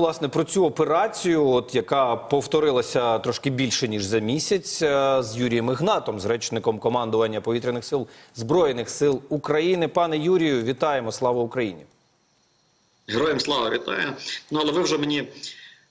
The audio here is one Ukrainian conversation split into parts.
власне про цю операцію, от яка повторилася трошки більше ніж за місяць, е, з Юрієм Ігнатом, з речником командування повітряних сил збройних сил України. Пане Юрію, вітаємо! Слава Україні! Героям слава вітаю. Ну але ви вже мені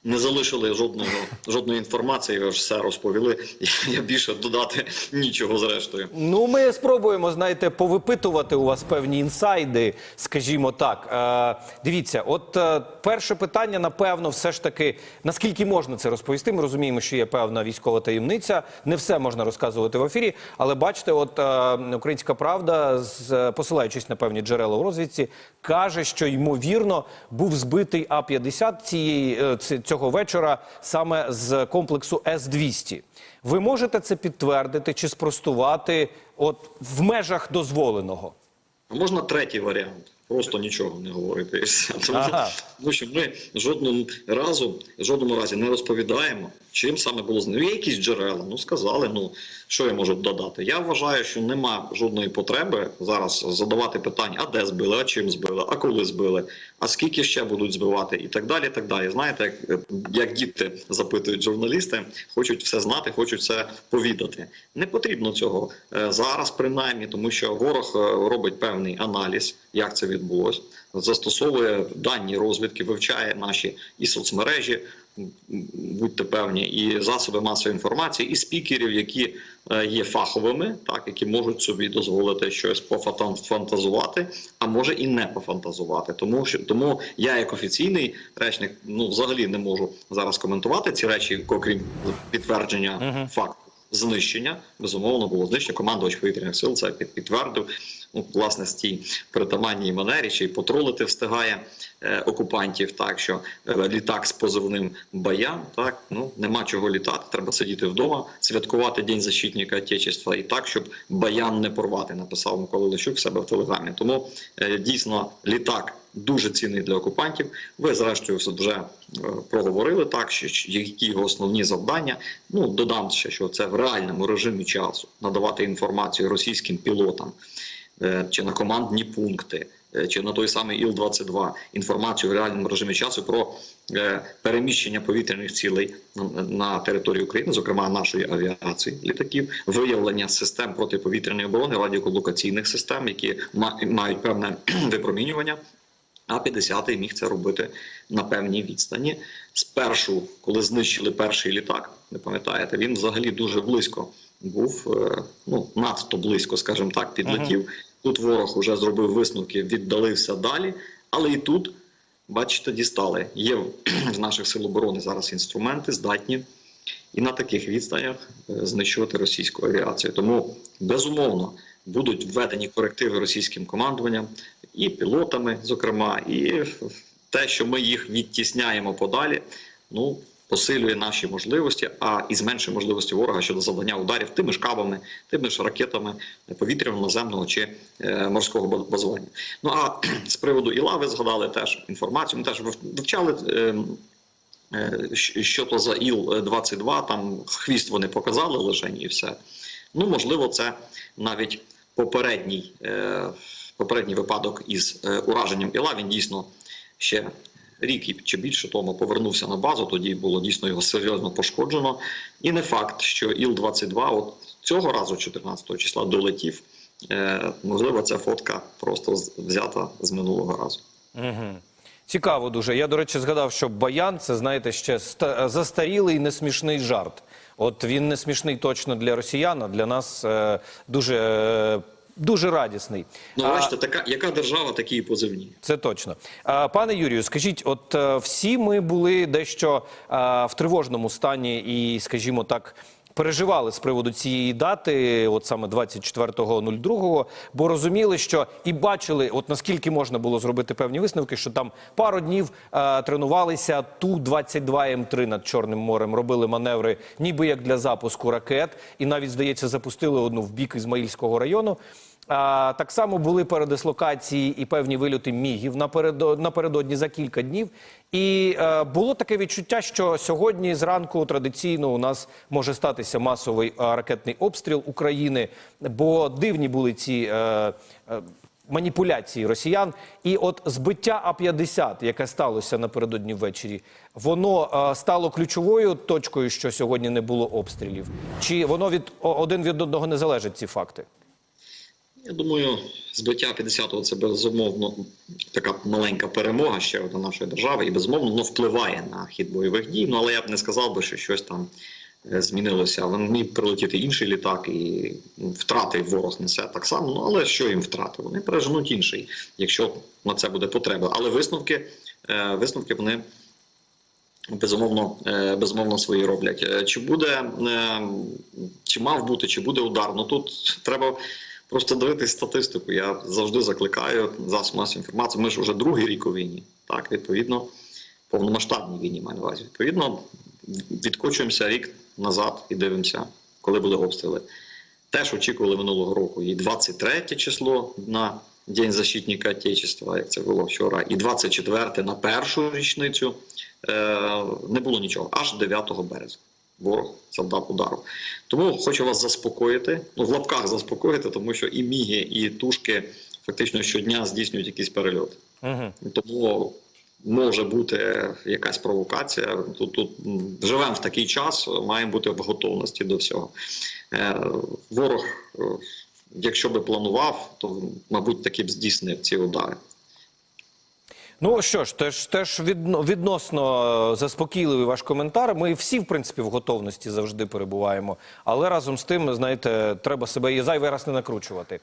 не залишили жодного жодної інформації. Ви ж все розповіли. Я більше додати нічого зрештою. Ну, ми спробуємо, знаєте, повипитувати у вас певні інсайди, скажімо так. Е, дивіться, от е, перше питання, напевно, все ж таки, наскільки можна це розповісти? Ми розуміємо, що є певна військова таємниця. Не все можна розказувати в ефірі, але бачите, от е, Українська Правда, з, посилаючись на певні джерела у розвідці, каже, що ймовірно був збитий А-50 цієї е, цього вечора саме з комплексу С-200. Ви можете це підтвердити чи спростувати от в межах дозволеного? Можна третій варіант. Просто нічого не говорити. Тому, Ага. тому що ми жодному разу, жодному разі не розповідаємо, чим саме було знищено. Є якісь джерела, ну сказали, ну що я можу додати. Я вважаю, що нема жодної потреби зараз задавати питання, а де збили, а чим збили, а коли збили, а скільки ще будуть збивати, і так далі. і так далі. Знаєте, як, як діти запитують журналісти, хочуть все знати, хочуть все повідати. Не потрібно цього е, зараз, принаймні, тому що ворог е, робить певний аналіз, як це відбулось, застосовує дані розвідки, вивчає наші і соцмережі, будьте певні, і засоби масової інформації, і спікерів, які е, є фаховими, так які можуть собі дозволити щось пофантазувати, а може і не пофантазувати. Тому що тому я, як офіційний речник, ну взагалі не можу зараз коментувати ці речі, окрім підтвердження факту знищення. Безумовно, було знищення. Командувач повітряних сил це підтвердив. Ну, власне, з тій притаманній манері, чи й потролити встигає е, окупантів, так що е, літак з позивним Баян, так ну нема чого літати. Треба сидіти вдома, святкувати День защитника Отечества і так, щоб Баян не порвати, написав Микола Лещук себе в телеграмі. Тому е, дійсно літак дуже цінний для окупантів. Ви, зрештою, вже е, проговорили так, що які його основні завдання. Ну додам ще, що це в реальному режимі часу надавати інформацію російським пілотам е, чи на командні пункти. е, Чи на той самий Іл-22 інформацію в реальному режимі часу про переміщення повітряних цілей на, території України, зокрема нашої авіації літаків, виявлення систем протиповітряної оборони, радіоколокаційних систем, які ма- мають певне випромінювання, а 50-й міг це робити на певній відстані. Спершу, коли знищили перший літак, ви пам'ятаєте, він взагалі дуже близько був, е, ну надто близько, скажімо так, підлетів. Тут ворог вже зробив висновки, віддалився далі, але і тут, бачите, дістали. Є в- в наших сил оборони зараз інструменти, здатні і на таких відстанях е, знищувати російську авіацію. Тому безумовно будуть введені корективи російським командуванням і пілотами, зокрема, і те, що ми їх відтісняємо подалі, ну посилює наші можливості, а і зменшує можливості ворога щодо завдання ударів тими ж кабами, тими ж ракетами повітряного, наземного чи е, морського базування. Ну а з приводу Іла ви згадали теж інформацію. Ми теж вивчали. Е, Е, що то за Іл-22, там хвіст вони показали лише і все. Ну, можливо, це навіть попередній, е, попередній випадок із е, ураженням Іла. Він дійсно ще рік чи більше тому повернувся на базу. Тоді було дійсно його серйозно пошкоджено. І не факт, що Іл-22 от цього разу, 14 числа, долетів. Е, можливо, ця фотка просто взята з минулого разу. Угу. Цікаво дуже. Я, до речі, згадав, що баян це, знаєте, ще застарілий несмішний жарт. От він не смішний точно для росіян, а для нас е, дуже, дуже радісний. Ну, бачите, така яка держава, такі і позивні. Це точно. А, Пане Юрію, скажіть, от е, всі ми були дещо е, в тривожному стані і, скажімо так, переживали з приводу цієї дати, от саме 24.02, бо розуміли, що і бачили, от наскільки можна було зробити певні висновки, що там пару днів е, тренувалися Ту-22М3 над Чорним морем, робили маневри, ніби як для запуску ракет, і навіть, здається, запустили одну в бік Ізмаїльського району. А, так само були передислокації і певні вильоти мігів напередо- напередодні за кілька днів. І е, було таке відчуття, що сьогодні зранку традиційно у нас може статися масовий е, ракетний обстріл України, бо дивні були ці. Е, маніпуляції росіян. І от збиття А-50, яке сталося напередодні ввечері, воно е, стало ключовою точкою, що сьогодні не було обстрілів. Чи воно від один від одного не залежить ці факти? Я думаю, збиття 50-го це безумовно така маленька перемога ще одна нашої держави, і безумовно воно впливає на хід бойових дій. Ну але я б не сказав би, що щось там е, змінилося. Він міг прилетіти інший літак, і ну, втрати ворог несе так само. Ну але що їм втрати? Вони переженуть інший, якщо на це буде потреба. Але висновки, е, висновки вони. Безумовно, е, безумовно свої роблять. Чи буде, чи мав бути, чи буде удар? Ну тут треба просто дивитись статистику. Я завжди закликаю засоб масової інформації. Ми ж вже другий рік у війні. Так, відповідно, повномасштабній війні маю на увазі. Відповідно, відкочуємося рік назад і дивимося, коли були обстріли. Теж очікували минулого року і 23 число на День защитника Отечества, як це було вчора, і 24 на першу річницю е, не було нічого, аж 9 березня. Ворог завдав удару. Тому хочу вас заспокоїти, ну в лапках заспокоїти, тому що і міги, і тушки фактично щодня здійснюють якісь перельоти. Угу. Тому може бути якась провокація. Тут, тут живемо в такий час, маємо бути в готовності до всього. Е, ворог, е, якщо би планував, то мабуть таки б здійснив ці удари. Ну що ж, теж теж відносно е, заспокійливий ваш коментар. Ми всі, в принципі, в готовності завжди перебуваємо. Але разом з тим, знаєте, треба себе і зайвий раз не накручувати.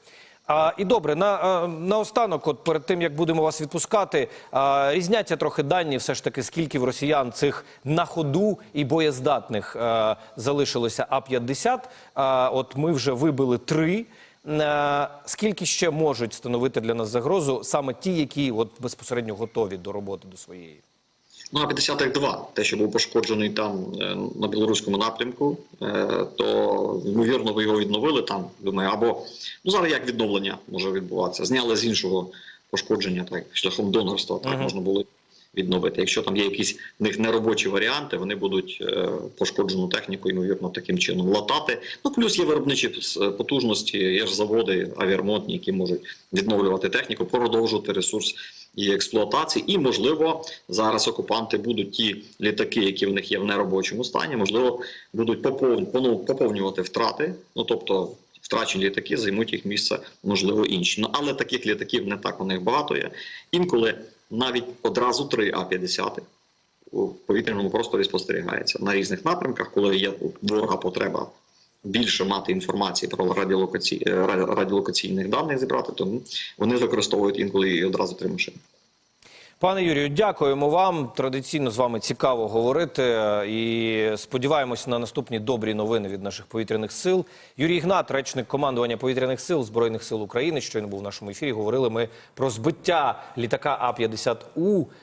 А, і добре, на, е, наостанок, от перед тим як будемо вас відпускати, а, різняться трохи дані, все ж таки, скільки в росіян цих на ходу і боєздатних е, залишилося А-50. А, от ми вже вибили три. Е, Скільки ще можуть становити для нас загрозу саме ті, які от безпосередньо готові до роботи до своєї? Ну, а 50 2 те, що був пошкоджений там е, на білоруському напрямку, е, то ймовірно ви його відновили там. Думаю, або ну зараз як відновлення може відбуватися. Зняли з іншого пошкодження, так шляхом донорства, так Мгм. можна було відновити. Якщо там є якісь в них неробочі варіанти, вони будуть е, пошкоджену техніку, ймовірно, таким чином латати. Ну плюс є виробничі е, потужності, є ж заводи авіаремонтні, які можуть відновлювати техніку, продовжувати ресурс її експлуатації. І можливо зараз окупанти будуть ті літаки, які в них є в неробочому стані, можливо, будуть попов- поповнювати втрати. Ну тобто. Втрачені літаки займуть їх місце, можливо, інші. Ну але таких літаків не так у них багато є. Інколи навіть одразу три А-50 у повітряному просторі спостерігається на різних напрямках, коли є у ворога потреба більше мати інформації про е, радіолокаційних даних зібрати, тому вони використовують інколи і одразу три машини. Пане Юрію, дякуємо вам. Традиційно з вами цікаво говорити. І сподіваємось на наступні добрі новини від наших повітряних сил. Юрій Ігнат, речник командування повітряних сил Збройних сил України, щойно був в нашому ефірі. Говорили ми про збиття літака А-50У